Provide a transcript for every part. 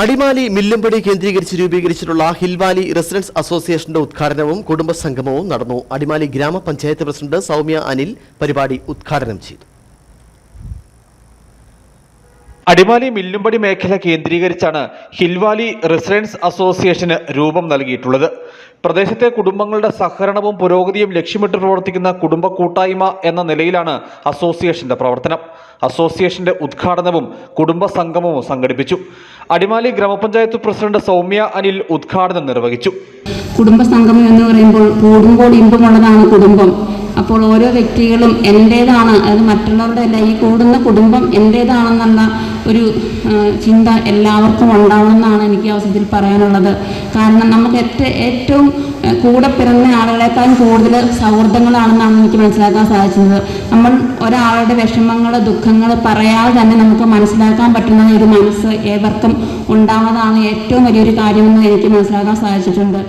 അടിമാലി മില്ലുംപടി കേന്ദ്രീകരിച്ച് രൂപീകരിച്ചിട്ടുള്ള ഹിൽവാലി റെസിഡൻസ് അസോസിയേഷന്റെ ഉദ്ഘാടനവും കുടുംബസംഗമവും നടന്നു. അടിമാലി ഗ്രാമപഞ്ചായത്ത് പ്രസിഡന്റ് സൗമ്യ അനിൽ പരിപാടി ഉദ്ഘാടനം ചെയ്തു. അടിമാലി മില്ലുംപടി മേഖല കേന്ദ്രീകരിച്ചാണ് ഹിൽവാലി റെസിഡൻസ് അസോസിയേഷന് രൂപം നൽകിയിട്ടുള്ളത്. പ്രദേശത്തെ കുടുംബങ്ങളുടെ സഹകരണവും പുരോഗതിയും ലക്ഷ്യമിട്ട് പ്രവർത്തിക്കുന്ന കുടുംബ കൂട്ടായ്മ എന്ന നിലയിലാണ് അസോസിയേഷന്റെ പ്രവർത്തനം. അസോസിയേഷന്റെ ഉദ്ഘാടനവും കുടുംബ സംഗമവും സംഘടിപ്പിച്ചു. അടിമാലി ഗ്രാമപഞ്ചായത്ത് പ്രസിഡന്റ് സൗമ്യ അനിൽ ഉദ്ഘാടനം നിർവഹിച്ചു. കുടുംബ സംഗമം എന്ന് പറയുമ്പോൾ കൂടുമ്പോൾ ഇമ്പമുള്ളതാണ് കുടുംബം. അപ്പോൾ ഓരോ വ്യക്തികളും എന്റേതാണ് അതായത് മറ്റുള്ളവരുടെ അല്ല ഈ കൂടുന്ന കുടുംബം എന്റേതാണെന്നുള്ള ഒരു ചിന്ത എല്ലാവർക്കും ഉണ്ടാവണമെന്നാണ് എനിക്ക് അവസരത്തിൽ പറയാനുള്ളത്. കാരണം നമുക്ക് ഏറ്റവും കൂടെ പിറന്ന ആളുകളെക്കാളും കൂടുതൽ സൗഹൃദങ്ങളാണെന്നാണ് എനിക്ക് മനസ്സിലാക്കാൻ സാധിച്ചത്. നമ്മൾ ഒരാളുടെ വിഷമങ്ങൾ ദുഃഖങ്ങൾ പറയാതെ തന്നെ നമുക്ക് മനസ്സിലാക്കാൻ പറ്റുന്ന ഒരു മനസ്സ് ഏവർക്കും ഉണ്ടാവുന്നതാണ് ഏറ്റവും വലിയൊരു കാര്യമെന്ന് എനിക്ക് മനസ്സിലാക്കാൻ സാധിച്ചിട്ടുണ്ട്.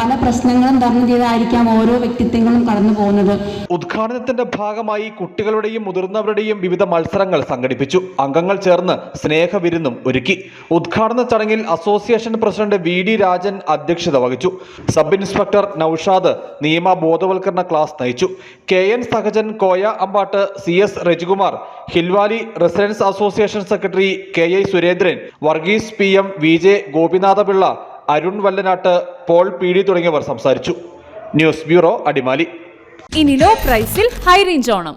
പല പ്രശ്നങ്ങളും തരണം ചെയ്തായിരിക്കാം ഓരോ വ്യക്തിത്വങ്ങളും കടന്നു പോകുന്നത്. ഉദ്ഘാടനത്തിന്റെ ഭാഗമായി കുട്ടികളുടെയും മുതിർന്നവരുടെയും വിവിധ മത്സരങ്ങൾ സംഘടിപ്പിച്ചു. അംഗങ്ങൾ ചേർന്ന് സ്നേഹവിരുന്നും ഒരുക്കി. ഉദ്ഘാടന ചടങ്ങിൽ association president V D Rajan അധ്യക്ഷത വഹിച്ചു. സബ് ഇൻസ്പെക്ടർ നൌഷാദ് നിയമ ബോധവൽക്കരണ ക്ലാസ് നയിച്ചു. K N Sahajan Koya Ambatt C S Rajikumar hill valley residence association secretary K I Surendran Varghese P M V J Gopinathapillai Arun Vallanatt Paul P D തുടങ്ങിയവർ സംസാരിച്ചു. News bureau Adimali. ഇനി low പ്രൈസിൽ high range Onam.